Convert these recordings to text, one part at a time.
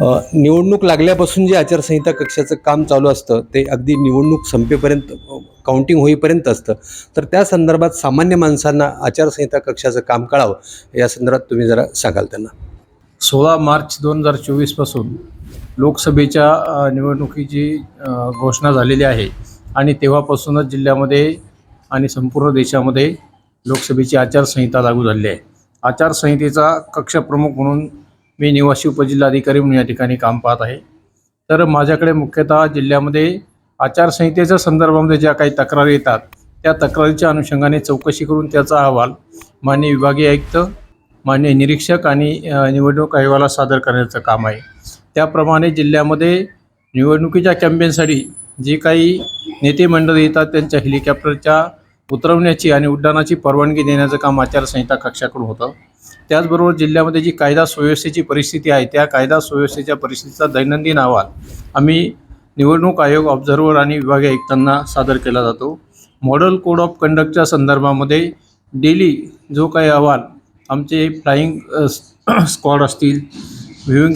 निवडणूक लागल्यापासून जे आचारसंहिता कक्षाचं काम चालू असतं ते अगदी निवडणूक संपेपर्यंत काउंटिंग होईपर्यंत असतं. तर त्या संदर्भात सामान्य माणसांना आचारसंहिता कक्षाचं काम कळावं या संदर्भात तुम्ही जरा सांगाल त्यांना. सोळा मार्च दोन हजार चोवीसपासून लोकसभेच्या निवडणुकीची घोषणा झालेली आहे आणि तेव्हापासूनच जिल्ह्यामध्ये आणि संपूर्ण देशामध्ये लोकसभेची आचारसंहिता लागू झालेली आहे. आचारसंहितेचा कक्षप्रमुख म्हणून मी निवासी उपजिल्हाधिकारी म्हणून या ठिकाणी काम पाहत आहे. तर माझ्याकडे मुख्यतः जिल्ह्यामध्ये आचारसंहितेच्या संदर्भामध्ये ज्या काही तक्रारी येतात त्या तक्रारीच्या अनुषंगाने चौकशी करून त्याचा अहवाल मान्य विभागीय आयुक्त मान्य निरीक्षक आणि निवडणूक आयोगाला सादर करण्याचं काम आहे. त्याप्रमाणे जिल्ह्यामध्ये निवडणुकीच्या कॅम्पेनसाठी जे काही नेते मंडळी येतात त्यांच्या हेलिकॉप्टरच्या उतरवण्याची आणि उड्डाणाची परवानगी देण्याचं काम आचारसंहिता कक्षाकडून होतं. त्याचबरोबर जिल्ह्यामध्ये जी कायदा सुव्यवस्थेची परिस्थिती आहे त्या कायदा सुव्यवस्थेच्या परिस्थितीचा दैनंदिन अहवाल आम्ही निवडणूक आयोग ऑब्झर्वर आणि विभागीय आयुक्तांना सादर केला जातो. मॉडेल कोड ऑफ कंडक्टच्या संदर्भामध्ये डेली जो काही अहवाल आमचे फ्लाईंग स्क्वॉड असतील व्ह्युईंग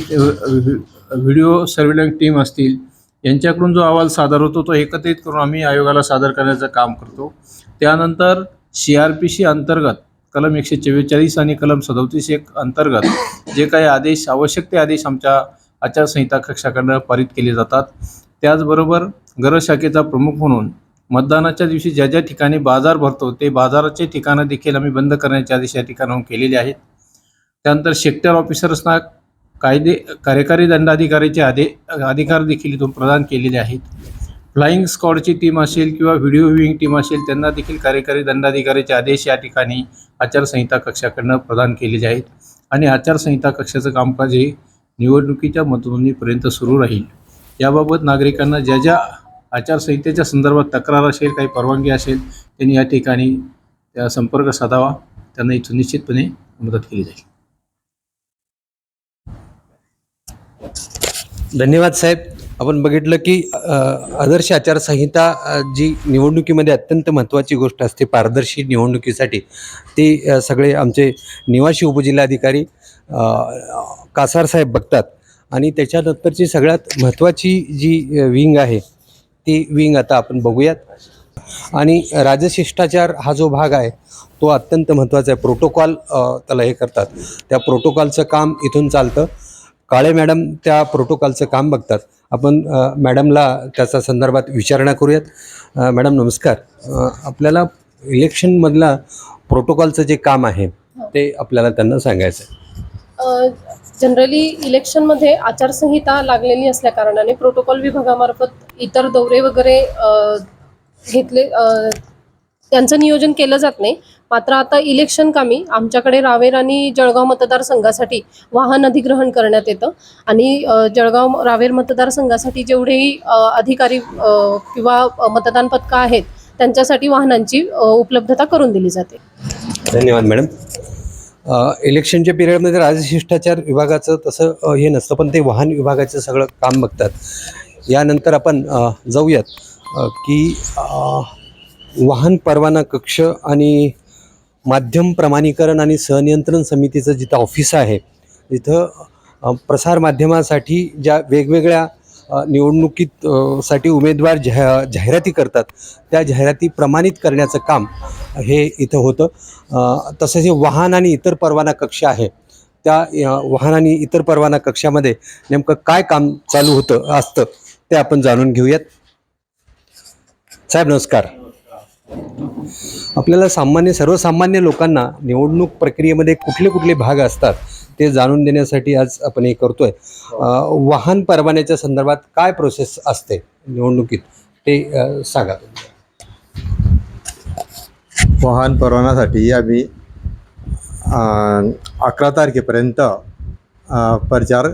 व्हिडिओ सर्व्हिलन्स टीम असतील यांच्याकडून जो अहवाल सादर होतो तो एकत्रित करून आम्ही आयोगाला सादर करण्याचं काम करतो. त्यानंतर सी आर पी सी अंतर्गत कलम एकशे चव्वेचाळीस आणि कलम सदोतीस एक अंतर्गत जे काही आदेश आवश्यक ते आदेश आमच्या आचारसंहिता कक्षाकडनं पारित केले जातात. त्याचबरोबर गरज शाखेचा प्रमुख म्हणून मतदानाच्या दिवशी ज्या ज्या ठिकाणी बाजार भरतो ते बाजाराचे ठिकाणं देखील आम्ही बंद करण्याचे आदेश या ठिकाणाहून केलेले आहेत. त्यानंतर सेक्टर ऑफिसर्सना कायदे कार्यकारी दंडाधिकारीचे आदे अधिकार देखील इथून प्रदान केलेले आहेत. फ्लाईंग स्क्वॉडची टीम असेल किंवा व्हिडिओ व्ह्यूइंग टीम असेल त्यांना देखील कार्यकारी दंडाधिकाऱ्याचे आदेश या ठिकाणी आचारसंहिता कक्षाकडनं प्रदान केलेले आहेत आणि आचारसंहिता कक्षाचं कामकाज हे निवडणुकीच्या मतमोजणीपर्यंत सुरू राहील. याबाबत नागरिकांना ज्या ज्या आचारसंहितेच्या संदर्भात तक्रार असेल काही परवानगी असेल त्यांनी या ठिकाणी त्या संपर्क साधावा. त्यांना इथून निश्चितपणे मदत केली जाईल. धन्यवाद साहेब. आपण बघितलं की आदर्श आचारसंहिता जी निवडणुकीमध्ये अत्यंत महत्त्वाची गोष्ट असते पारदर्शी निवडणुकीसाठी ती सगळे आमचे निवासी उपजिल्हाधिकारी कासारसाहेब बघतात. आणि त्याच्यानंतरची सगळ्यात महत्त्वाची जी विंग आहे ती विंग आता आपण बघूयात. आणि राजशिष्टाचार हा जो भाग आहे तो अत्यंत महत्त्वाचा आहे. प्रोटोकॉल त्याला हे करतात. त्या प्रोटोकॉलचं काम इथून चालतं. काळे मॅडम त्या प्रोटोकॉलचं काम बघतात. आपण मॅडमला त्याचा संदर्भात विचारणा करूयात. मॅडम नमस्कार. आपल्याला इलेक्शनमधला प्रोटोकॉलचं जे काम आहे ते आपल्याला त्यांना सांगायचं जनरली इलेक्शनमध्ये आचारसंहिता लागलेली असल्या कारणाने प्रोटोकॉल विभागामार्फत इतर दौरे वगैरे घेतले त्यांचं नियोजन केलं जात नाही. मात्र आता इलेक्शन कामी आमच्याकडे रावेर आणि जळगाव मतदारसंघासाठी वाहन अधिग्रहण करण्यात येतं. आणि जळगाव रावेर मतदारसंघासाठी जेवढेही अधिकारी किंवा मतदान पथकं आहेत त्यांच्यासाठी वाहनांची उपलब्धता करून दिली जाते. धन्यवाद मॅडम. इलेक्शनच्या पिरियडमध्ये राजशिष्टाचार विभागाचं तसं हे नसतं पण ते वाहन विभागाचं सगळं काम बघतात. यानंतर आपण जाऊयात की वाहन परवाना कक्ष आणि माध्यम प्रमाणीकरण आणि सहनियंत्रण समितीचं जिथं ऑफिस आहे तिथं प्रसारमाध्यमासाठी ज्या वेगवेगळ्या निवडणुकीत साठी उमेदवार जाह जाहिराती करतात त्या जाहिराती प्रमाणित करण्याचं काम हे इथं होतं. अ, तसंच हे वाहन आणि इतर परवाना कक्ष आहे. त्या वाहन आणि इतर परवाना कक्षामध्ये नेमकं काय काम चालू होतं असतं ते आपण जाणून घेऊयात. साहेब नमस्कार. आपल्याला सामान्य सर्वसामान्य लोकांना निवडणूक प्रक्रियेमध्ये कुठले कुठले भाग असतात ते जाणून देण्यासाठी आज आपण हे करतोय. वाहन परवान्याच्या संदर्भात काय प्रोसेस असते निवडणुकीत ते सांगा. वाहन परवानासाठी आम्ही अकरा तारखेपर्यंत प्रचार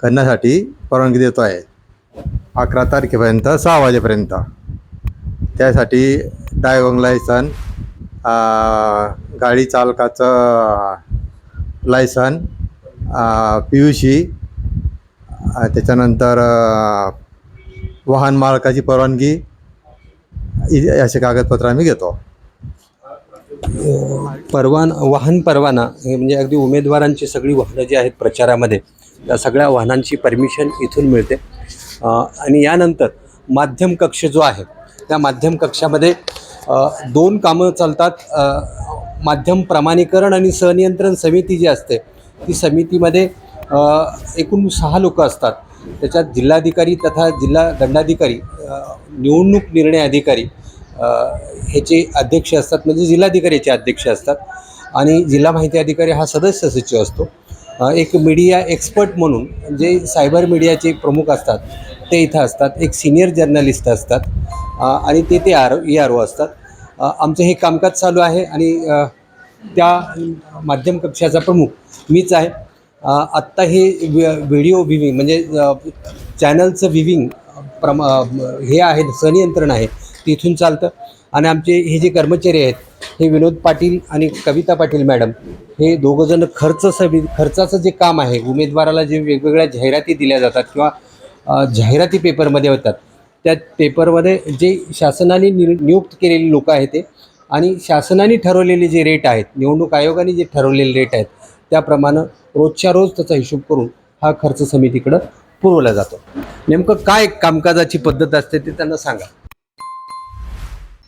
करण्यासाठी परवानगी देतो आहे. अकरा तारखेपर्यंत सहा वाजेपर्यंत. त्यासाठी ड्रायव्हिंग लायसन गाडी चालकाचं लायसन पी यू सी त्याच्यानंतर वाहन मालकाची परवानगी असे कागदपत्र आम्ही घेतो. परवान वाहन परवाना हे म्हणजे अगदी उमेदवारांची सगळी वाहनं जी आहेत प्रचारामध्ये त्या सगळ्या वाहनांची परमिशन इथून मिळते. आणि यानंतर माध्यम कक्ष जो आहे त्या माध्यम कक्षामध्ये दोन कामं चालतात. माध्यम प्रमाणीकरण आणि सनियंत्रण समिती जी असते ती समितीमध्ये एकूण सहा लोक असतात. त्याच्यात जिल्हाधिकारी तथा जिल्हा दंडाधिकारी निवडणूक निर्णय अधिकारी ह्याचे अध्यक्ष असतात म्हणजे जिल्हाधिकारीचे अध्यक्ष असतात. आणि जिल्हा माहिती अधिकारी हा सदस्य सचिव असतो. एक मीडिया एक्सपर्ट म्हणून जे सायबर मीडियाचे प्रमुख असतात. ते इथं असतात. एक सिनियर जर्नलिस्ट असतात. आणि ते ते आर ई आर ओ असतात. आमचं हे कामकाज चालू आहे आणि त्या माध्यम कक्षाचा प्रमुख मीच आहे. आत्ता हे व्हिडिओ व्हिविंग म्हणजे चॅनलचं व्हिविंग प्रमा हे आहे संनियंत्रण आहे ते चालतं. आणि आमचे हे जे कर्मचारी आहेत हे विनोद पाटील आणि कविता पाटील मॅडम हे दोघंजण खर्च सवि खर्चाचं जे काम आहे उमेदवाराला जे वेगवेगळ्या जाहिराती दिल्या जातात किंवा जाहिराती पेपरमध्ये होतात. त्या पेपरमध्ये जे शासनाने नि नियुक्त केलेली लोकं आहेत ते आणि शासनाने ठरवलेले जे रेट आहेत निवडणूक आयोगाने जे ठरवलेले रेट आहेत त्याप्रमाणे रोजच्या रोज त्याचा हिशोब करून हा खर्च समितीकडं पुरवला जातो. नेमकं काय कामकाजाची पद्धत असते ते त्यांना सांगा.